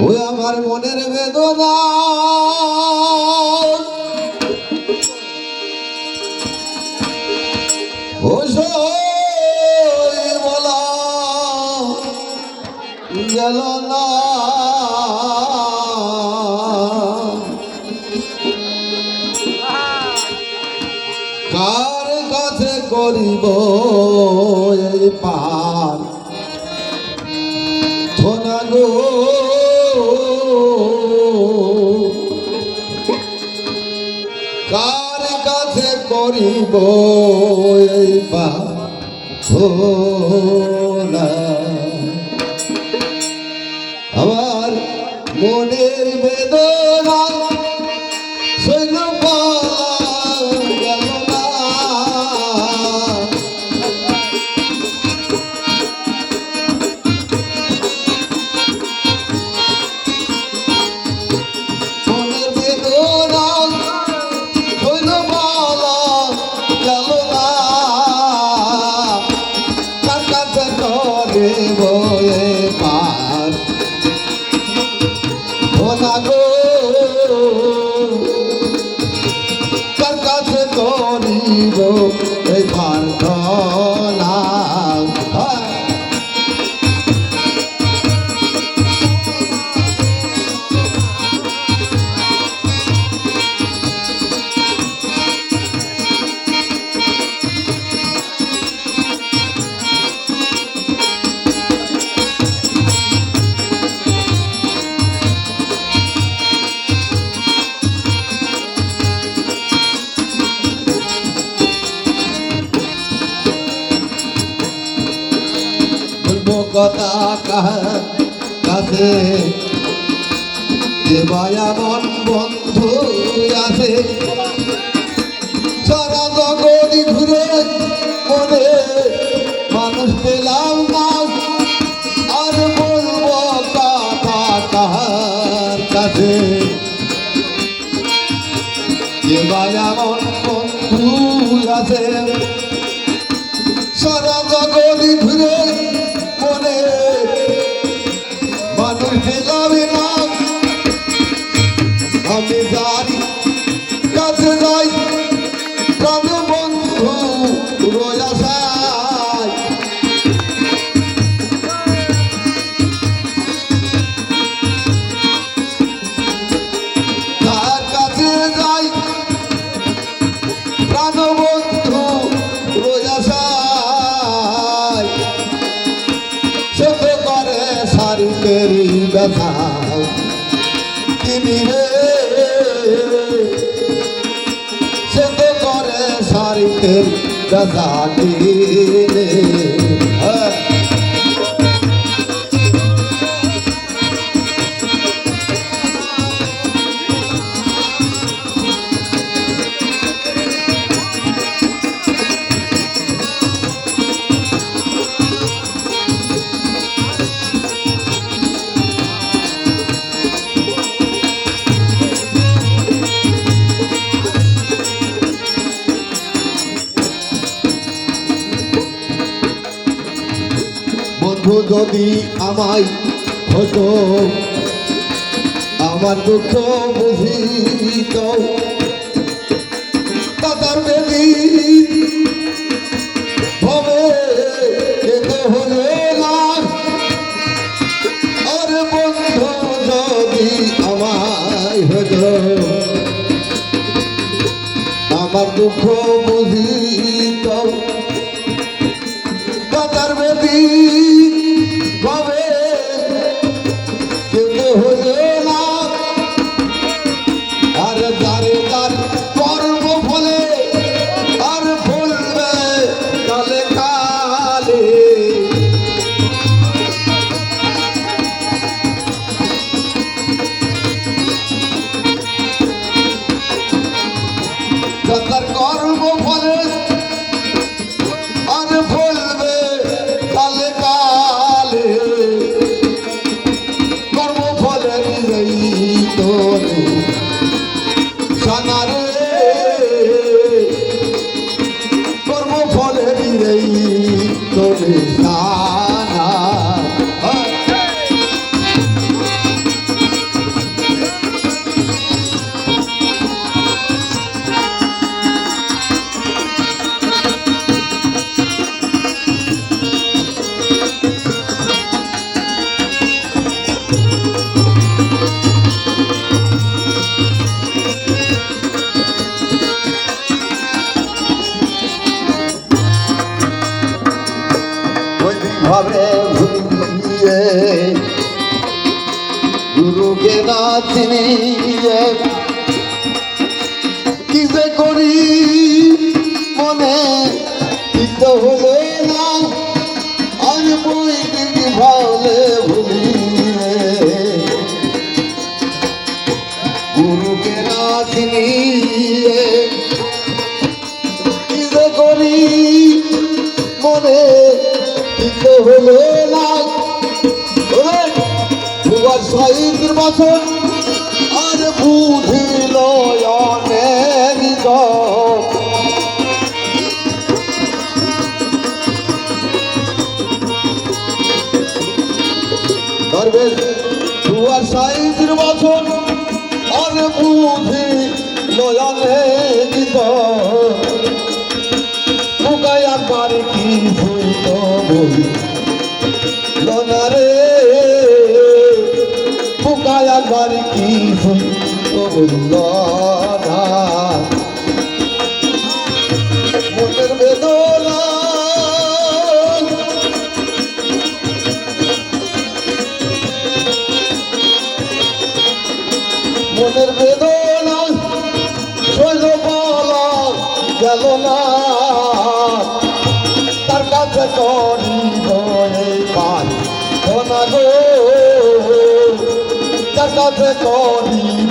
ওই আমার মনের বেদনা। ও বলা না। কার কাছে করিব পার করিব এই থোনা আমার মনের বেদনা বয়ে পার। গো করিব এই প্রার্থনা কথা কাছে। যে মায়ামন বন্ধু আছে। সারা জগৎ ঘুরে মনে মানুষ পেলাম না। আর বলব কথা কাহার কাছে। যে মায়ামন বন্ধু আছে। মানুষ পেলাবে না আমি যাই কাছে যাই প্রাণ বন্ধু রোয়া সাই তার কাছে যাই প্রাণ বন্ধু রোয়া সাই সে তো করে সারি ব্যথা তিনি রে। সে তো করে সারিতে তেরি ব্যথা বন্ধু যদি আমায় হতো আমার দুঃখ বুঝিত তাতার আর যদি আমায় হতো আমার দুঃখ বুঝিত কাতার বেদি Krishna ভাবে ভুলিয়ে গুরুকে না চিনিয়ে কি যে করি? মনে ঠিক হলে না, আর বই দিদি ভালে ভুলিয়ে। গুরুকে না চিনিয়ে কি যে করি? হলে না দুবার শহীদ বছর, আর বুঝিল অনেক জন। দুয়ার সাইজের বছর, আর বুঝি লয়ালে দিত মুগায় একবার কি বলি লনারে মুগায় একবার কি বলল না মনের বেদনা মনের বেদনা সইল বলা গেল না। করিব